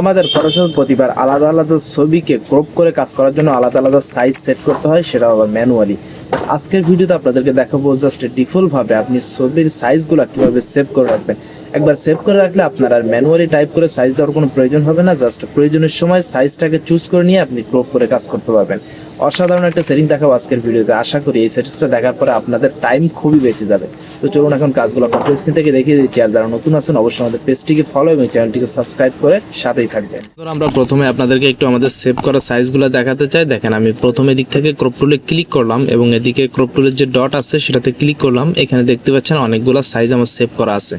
আমাদের ফটোশপ প্রতিবার আলাদা আলাদা ছবিকে ক্রপ করে কাজ করার জন্য আলাদা আলাদা সাইজ সেট করতে হয়, সেটা আবার ম্যানুয়ালি আজকের ভিডিওতে আপনাদেরকে দেখাবো জাস্ট ডিফল্টভাবে আপনি ছবির সাইজগুলো কীভাবে সেভ করে রাখবেন। একবার সেভ করে রাখলে আপনার আর ম্যানুয়ালি টাইপ করে সাইজ দেওয়ার কোনো প্রয়োজন হবে না জাস্ট প্রয়োজনের সময় সাইজটাকে চুজ করে নিয়ে আপনি ক্রপ করে কাজ করতে পারবেন। অসাধারণ একটা সেটিং দেখাবো আজকের ভিডিওতে। আশা করি এই সেটিংসটা দেখার পরে আপনাদের টাইম খুবই বেঁচে যাবে। তো চলুন এখন কাজগুলো কমপ্লিট স্ক্রিন থেকে দেখিয়ে দিচ্ছি। আর যারা নতুন আছেন, অবশ্যই আমাদের পেজটিকে ফলো এবং চ্যানেলটিকে সাবস্ক্রাইব করে সাথেই থাকবেন। আমরা প্রথমে আপনাদেরকে একটু আমাদের সেভ করা সাইজগুলো দেখাতে চাই। দেখেন, আমি প্রথমে দিক থেকে ক্রপ টুলে ক্লিক করলাম এবং এদিকে ক্রপ টুলের যে ডট আছে, সেটাতে ক্লিক করলাম। এখানে দেখতে পাচ্ছেন অনেকগুলো সাইজ আমার সেভ করা আছে।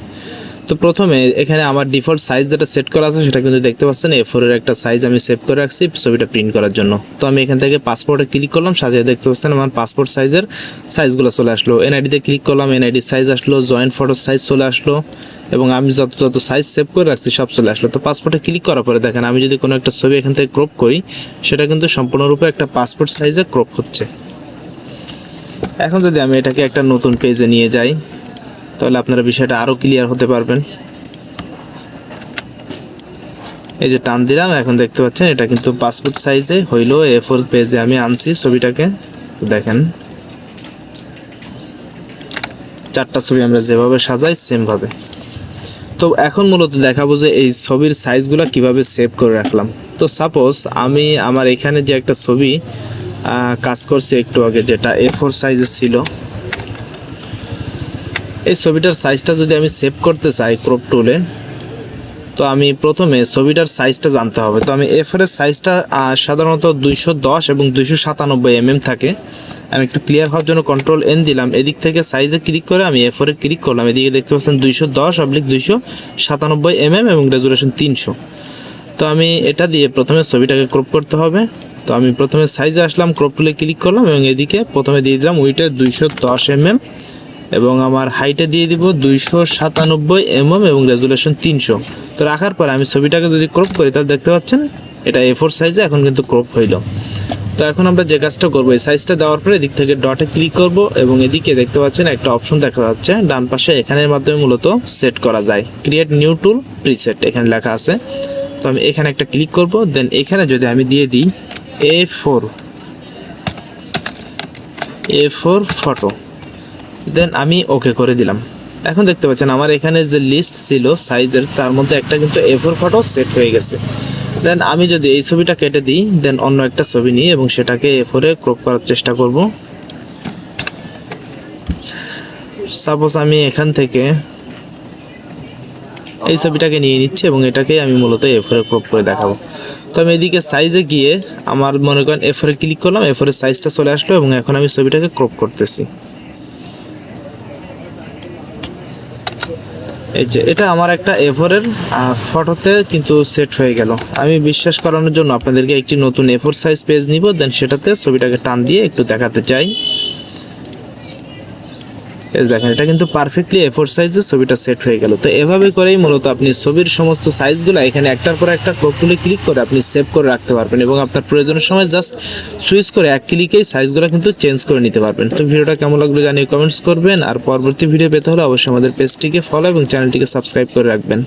তো প্রথমে এখানে আমার ডিফল্ট সাইজ যেটা সেট করা আছে, সেটা কিন্তু দেখতে পাচ্ছেন এ ফোরের একটা সাইজ আমি সেভ করে রাখছি ছবিটা প্রিন্ট করার জন্য। তো আমি এখান থেকে পাসপোর্টে ক্লিক করলাম, সাজিয়ে দেখতে পাচ্ছেন আমার পাসপোর্ট সাইজের সাইজগুলো চলে আসলো। এনআইডিতে ক্লিক করলাম এনআইডি সাইজ আসলো জয়েন্ট ফটোর সাইজ চলে আসলো, এবং আমি যত যত সাইজ সেভ করে রাখছি সব চলে আসলো। তো পাসপোর্টে ক্লিক করার পরে দেখেন, আমি যদি কোনো একটা ছবি এখান থেকে ক্রপ করি, সেটা কিন্তু সম্পূর্ণরূপে একটা পাসপোর্ট সাইজে ক্রপ হচ্ছে। এখন যদি আমি এটাকে একটা নতুন পেজে নিয়ে যাই তাহলে আপনারা বিষয়টা আরও ক্লিয়ার হতে পারবেন। এই যে টান দিলাম, এখন দেখতে পাচ্ছেন এটা কিন্তু পাসপোর্ট সাইজে হইল এ ফোর পেজে আমি আনছি ছবিটাকে। দেখেন, চারটা ছবি আমরা যেভাবে সাজাই সেমভাবে তো এখন মূলত দেখাবো যে এই ছবির সাইজগুলো কীভাবে সেভ করে রাখলাম। তো সাপোজ আমি আমার এখানে যে একটা ছবি কাজ করছি একটু আগে, যেটা এ ফোর সাইজে ছিল এই ছবিটার সাইজটা যদি আমি সেভ করতে চাই ক্রপ টুলে তো আমি প্রথমে ছবিটার সাইজটা জানতে হবে। তো আমি এফ এর সাইজটা সাধারণত দুইশো দশ এবং দুইশো সাতানব্বই এমএম থাকে। আমি একটু ক্লিয়ার হওয়ার জন্য কন্ট্রোল এন দিলাম। এদিক থেকে সাইজে ক্লিক করে আমি এফ এ ক্লিক করলাম। এদিকে দেখতে পাচ্ছেন দুইশো দশ অবলিক দুইশো সাতানব্বই এমএম এবং রেজুলেশন তিনশো। তো আমি এটা দিয়ে প্রথমে ছবিটাকে ক্রপ করতে হবে। তো আমি প্রথমে সাইজে আসলাম ক্রপ টুলে ক্লিক করলাম এবং এদিকে প্রথমে দিয়ে দিলাম উইটে দুইশো দশ এমএম এবং আমার হাইটে দিয়ে দিব দুইশো সাতানব্বই এমএম এবং রেজুলেশন তিনশো। তো রাখার পরে আমি ছবিটাকে যদি ক্রপ করি, তাহলে দেখতে পাচ্ছেন, এটা এ ফোর সাইজে এখন কিন্তু ক্রপ হইল। তো এখন আমরা যে কাজটা করব, এই সাইজটা দেওয়ার পরে এদিক থেকে ডটে ক্লিক করব এবং এদিকে দেখতে পাচ্ছেন একটা অপশন দেখা যাচ্ছে। ডান পাশে এখানের মাধ্যমে মূলত সেট করা যায়। ক্রিয়েট নিউ টুল প্রিসেট এখানে লেখা আছে। তো আমি এখানে একটা ক্লিক করব দেন এখানে যদি আমি দিয়ে দিই A four A four photo then আমি ওকে করে দিলাম। এখন দেখতে পাচ্ছেন, আমার এখানে যে লিস্ট ছিল সাইজের তার মধ্যে একটা কিন্তু এ ফোর ফটো সেট হয়ে গেছে। দেন আমি যদি এই ছবিটা কেটে দিই, দেন অন্য একটা ছবি নিই এবং সেটাকে এ ফোরে ক্রপ করার চেষ্টা করব। সাপোজ আমি এখান থেকে এই ছবিটাকে নিয়ে নিচ্ছি এবং এটাকে আমি মূলত এ ফোরে ক্রপ করে দেখাবো। তো আমি এদিকে সাইজে গিয়ে আমার মনে করেন এ ফোরে ক্লিক করলাম এ ফোরের সাইজটা চলে আসলো এবং এখন আমি ছবিটাকে ক্রপ করতেছি। এই যে, এটা আমার একটা এফোরের ফটোতে কিন্তু সেট হয়ে গেল। আমি বিশ্বাস করানোর জন্য আপনাদেরকে একটি নতুন এফোর সাইজ পেজ নিব দেন সেটাতে ছবিটাকে টান দিয়ে একটু দেখাতে চাই। দেখেন, এটা কিন্তু পারফেক্টলি এ ফোর সাইজে ছবিটা সেট হয়ে গেল। তো এভাবে করেই মূলত আপনি ছবির সমস্ত সাইজগুলো এখানে একটার পর একটা ক্রপ তুলে ক্লিক করে আপনি সেভ করে রাখতে পারবেন এবং আপনার প্রয়োজনের সময় জাস্ট সুইচ করে এক ক্লিকেই সাইজগুলো কিন্তু চেঞ্জ করে নিতে পারবেন। তো ভিডিওটা কেমন লাগল জানিয়ে কমেন্টস করবেন, আর পরবর্তী ভিডিও পেতে হলে অবশ্যই আমাদের পেজটিকে ফলো এবং চ্যানেলটিকে সাবস্ক্রাইব করে রাখবেন।